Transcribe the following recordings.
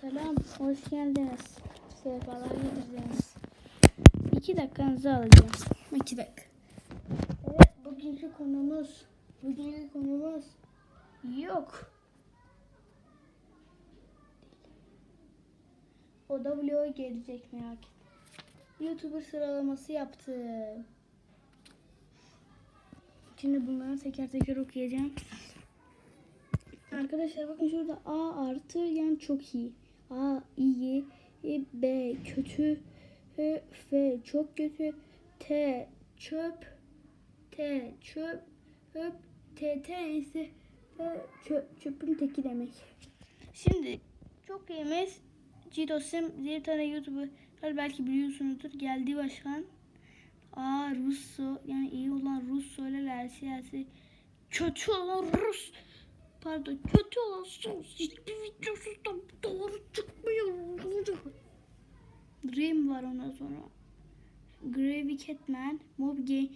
Selam, hoş geldiniz. Sefalar getirdiniz. İki dakikanızı alacağım. İki dakika. Evet, bugünkü konumuz, bugünkü konumuz yok. O da vloga gelecek merak etme. YouTuber sıralaması yaptım. Şimdi bunları teker teker okuyacağım. Arkadaşlar bakın şurada A artı yani çok iyi. A iyi. E, B kötü. E, F çok kötü. T çöp. T çöp. Öp. T T ise çöp, çöpün teki demek. Şimdi çok iyimiz Cidosim bir tane YouTuber belki biliyorsunuzdur. Geldi başkan. A Russo yani iyi olan Russo ile Lersi kötü olan Rus pardon kötü olan sos hiçbir videosu da doğru çıkmıyor. Dream var ondan sonra. Gravy Catman, Mob Game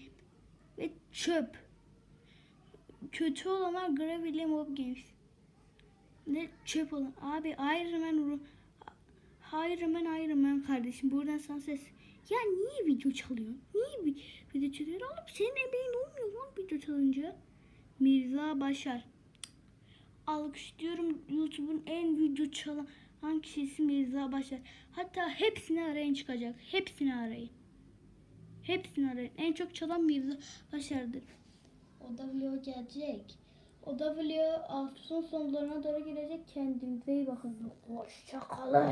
ve Çöp. Kötü olanlar Gravy ile Mob Games. Ne çöp olan? Abi Iron Man Iron Man Iron Man kardeşim buradan sana ses. Ya niye video çalıyor? Niye video çalıyor? Oğlum senin emeğin olmuyor lan video çalınca. Mirza Başar. Alkışlıyorum YouTube'un en video çalan kişisi Mirza Başar. Hatta hepsini arayın çıkacak. Hepsini arayın. Hepsini arayın. En çok çalan Mirza Başar'dır. O da vlog gelecek. O da hafta sonlarına doğru gelecek. Kendinize iyi bakın. Hoşçakalın.